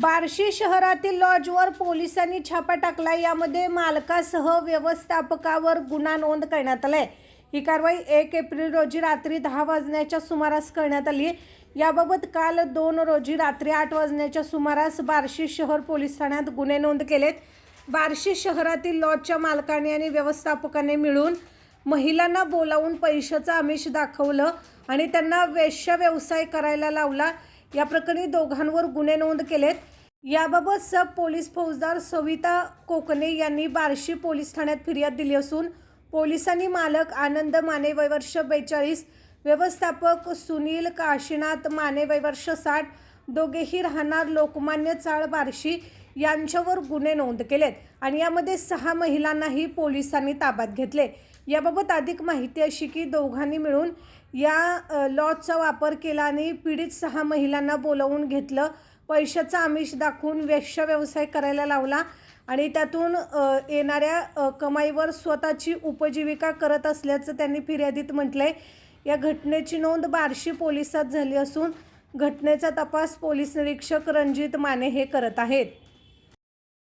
बार्शी शहरातील लॉजवर पोलिसांनी छापा टाकला. यामध्ये मालकासह व्यवस्थापकावर गुन्हा नोंद करण्यात आलाय. ही कारवाई एक एप्रिल रोजी रात्री दहा वाजण्याच्या सुमारास करण्यात आली. याबाबत काल दोन रोजी रात्री आठ वाजण्याच्या सुमारास बार्शी शहर पोलीस ठाण्यात गुन्हे नोंद केलेत. बार्शी शहरातील लॉजच्या मालकाने आणि व्यवस्थापकाने मिळून महिलांना बोलावून पैशाचं आमिष दाखवलं आणि त्यांना वेश्या व्यवसाय करायला लावला. या प्रकरणी दोघांवर गुन्हे नोंद केलेत. याबाबत सब पोलीस फौजदार सविता कोकणे यांनी बार्शी पोलीस ठाण्यात फिर्याद दिली असून पोलिसांनी मालक आनंद माने वयवर्ष बेचाळीस व्यवस्थापक सुनील काशीनाथ माने वयवर्ष साठ दोघेही राहणार लोकमान्य चाळ बार्शी यांच्यावर गुन्हे नोंद केलेत आणि यामध्ये सहा महिलांनाही पोलिसांनी ताब्यात घेतले. याबाबत अधिक माहिती अशी की दोघांनी मिळून या लॉजचा वापर केला आणि पीडित सहा महिलांना बोलवून घेतलं. पैशाचं आमिष दाखवून वेश्या व्यवसाय करायला लावला आणि त्यातून येणाऱ्या कमाईवर स्वतःची उपजीविका करत असल्याचं त्यांनी फिर्यादीत म्हटलं आहे या घटनेची नोंद बार्शी पोलिसात झाली असून घटनेचा तपास पोलीस निरीक्षक रणजित माने हे करत आहेत.